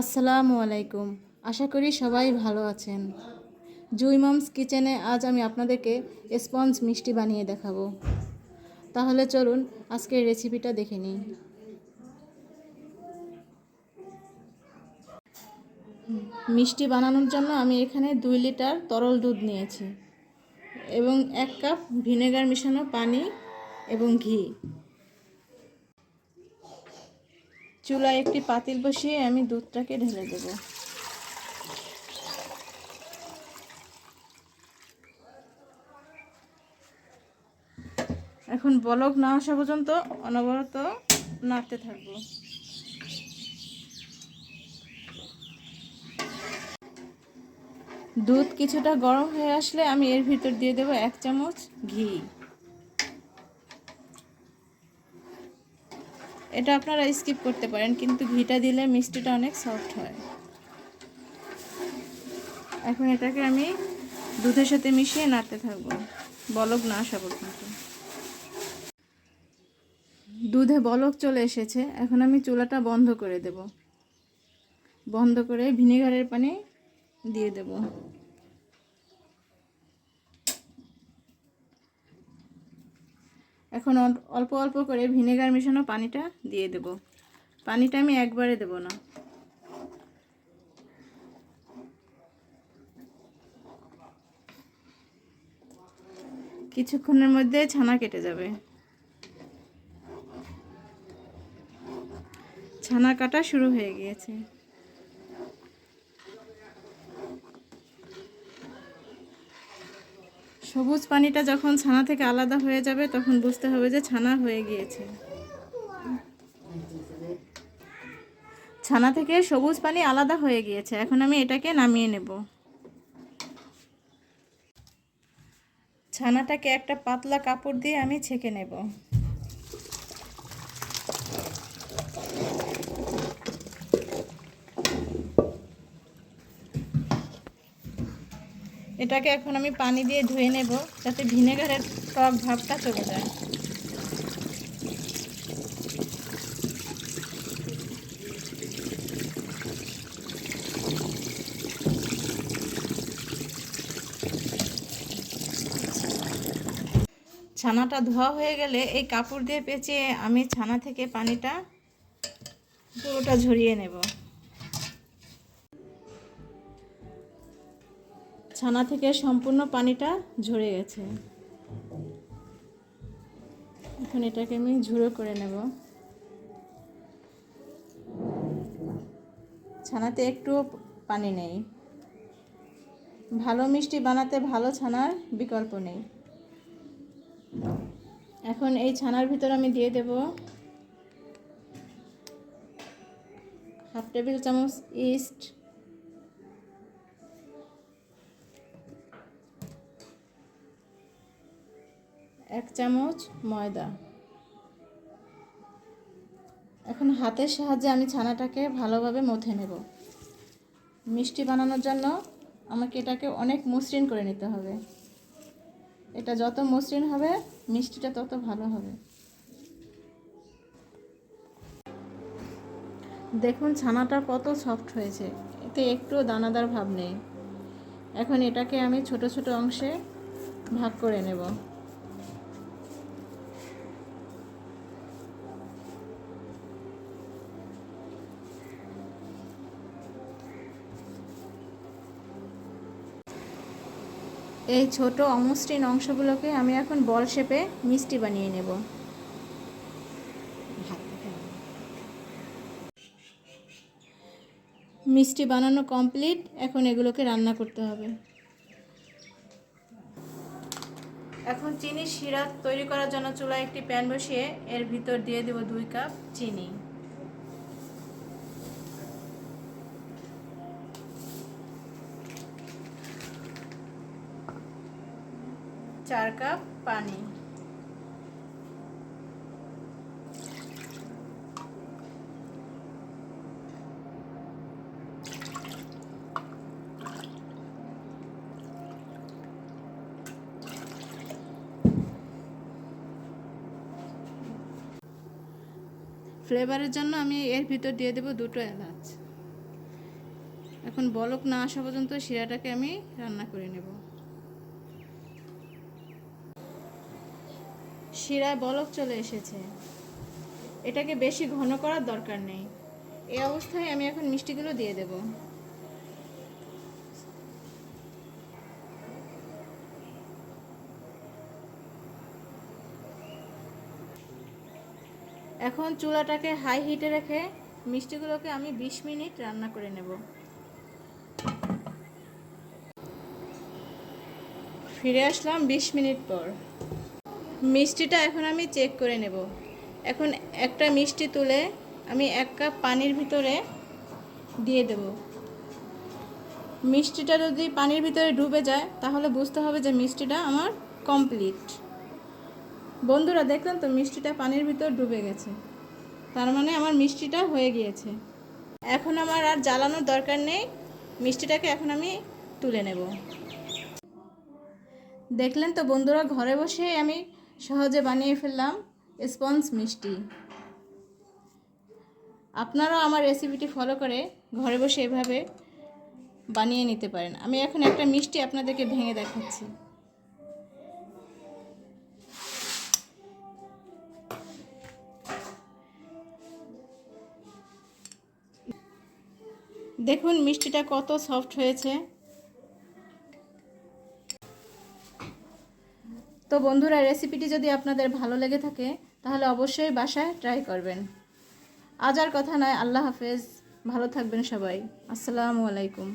আসসালামু আলাইকুম। আশা করি সবাই ভালো আছেন। জুই মমস কিচেনে আজ আমি আপনাদেরকে স্পঞ্জ মিষ্টি বানিয়ে দেখাবো। তাহলে চলুন আজকের রেসিপিটা দেখে নিই। মিষ্টি বানানোর জন্য আমি এখানে দুই লিটার তরল দুধ নিয়েছি এবং এক কাপ ভিনেগার মেশানো পানি এবং ঘি। চুলায় একটি পাতিল বসিয়ে আমি দুধটাকে ঢেলে দেব। এখন বলক না আসা পর্যন্ত অনবরত নাড়তে থাকব। দুধ কিছুটা গরম হয়ে আসলে আমি এর ভিতর দিয়ে দেবো এক চামচ ঘি। এটা আপনারা স্কিপ করতে পারেন, কিন্তু ঘিটা দিলে মিষ্টিটা অনেক সফট হয়। এখন এটাকে আমি দুধের সাথে মিশিয়ে নাড়তে থাকব। বলক না আসা পর্যন্ত। দুধে বলক চলে এসেছে। এখন আমি চুলাটা বন্ধ করে দেব। বন্ধ করে ভিনেগারের পানি দিয়ে দেব। এখন অল্প অল্প করে ভিনেগার মেশানো পানিটা দিয়ে দেব। পানিটা আমি একবারে দেব না। কিছুক্ষণের মধ্যে ছানা কেটে যাবে। ছানা কাটা শুরু হয়ে গিয়েছে। সবুজ পানিটা যখন ছানা থেকে আলাদা হয়ে যাবে, তখন বুঝতে হবে যে ছানা হয়ে গিয়েছে। ছানা থেকে সবুজ পানি আলাদা হয়ে গিয়েছে। এখন আমি এটাকে নামিয়ে নেব। ছানাটাকে একটা পাতলা কাপড় দিয়ে আমি ছেঁকে নেব। এটাকে এখন আমি পানি দিয়ে ধুয়ে নেব যাতে ভিনেগারের টক ভাবটা চলে যায়। ছানাটা ধোয়া হয়ে গেলে এই কাপড় দিয়ে পেঁচিয়ে আমি ছানা থেকে পানিটা পুরোটা ঝরিয়ে নেব। ছানা থেকে সম্পূর্ণ পানিটা ঝরে গেছে। এখন এটাকে আমি ঝুড়ো করে নেব। ছানাতে একটুও পানি নেই। ভালো মিষ্টি বানাতে ভালো ছানার বিকল্প নেই। এখন এই ছানার ভিতর আমি দিয়ে দেব হাফ টেবিল চামচ ইস্ট এক চামচ ময়দা। এখন হাতের সাহায্যে আমি ছানাটাকে ভালোভাবে মথে নেব। মিষ্টি বানানোর জন্য আমাকে এটাকে অনেক মসৃণ করে নিতে হবে। এটা যত মসৃণ হবে, মিষ্টিটা তত ভালো হবে। দেখুন, ছানাটা কত সফট হয়েছে। এতে একটুও দানাদার ভাব নেই। এখন এটাকে আমি ছোট ছোট অংশে ভাগ করে নেব। এই ছোট অমসৃণ অংশগুলোকে আমি এখন বল শেপে মিষ্টি বানিয়ে নেব। মিষ্টি বানানো কমপ্লিট, এখন এগুলোকে রান্না করতে হবে। এখন চিনি শিরা তৈরি করার জন্য চুলায় একটি প্যান বসিয়ে এর ভিতর দিয়ে দেব দুই কাপ চিনি। চার কাপ পানি। ফ্লেভারের জন্য আমি এর ভিতর দিয়ে দেবো দুটো এলাচ। এখন বলক না আসা পর্যন্ত শিরাটাকে আমি রান্না করে নেব। শিরায় বলক চলে এসেছে। এটাকে বেশি ঘন করার দরকার নেই। এই অবস্থায় আমি এখন মিষ্টিগুলো দিয়ে দেব। এখন চুলাটাকে হাই হিটে রেখে মিষ্টিগুলোকে আমি বিশ মিনিট রান্না করে নেব। ফিরে আসলাম বিশ মিনিট পর। মিষ্টিটা এখন আমি চেক করে নেব। এখন একটা মিষ্টি তুলে আমি এক কাপ পানির ভিতরে দিয়ে দেব। মিষ্টিটা যদি পানির ভিতরে ডুবে যায়, তাহলে বুঝতে হবে যে মিষ্টিটা আমার কমপ্লিট বন্ধুরা, দেখলেন তো মিষ্টিটা পানির ভিতর ডুবে গেছে। তার মানে আমার মিষ্টিটা হয়ে গিয়েছে। এখন আমার আর জ্বালানোর দরকার নেই। মিষ্টিটাকে এখন আমি তুলে নেব। দেখলেন তো বন্ধুরা, ঘরে বসে আমি সহজে বানিয়ে ফেললাম স্পঞ্জ মিষ্টি। আপনারাও আমার রেসিপিটি ফলো করে ঘরে বসে এভাবে বানিয়ে নিতে পারেন। আমি এখন একটা মিষ্টি আপনাদেরকে ভেঙে দেখাচ্ছি। দেখুন মিষ্টিটা কত সফট হয়েছে। তো বন্ধুরা রেসিপিটি যদি আপনাদের ভালো লেগে থাকে, তাহলে অবশ্যই বাসায় ট্রাই করবেন। আজ আর কথা নয়, আল্লাহ হাফেজ। ভালো থাকবেন সবাই। আসসালামু আলাইকুম।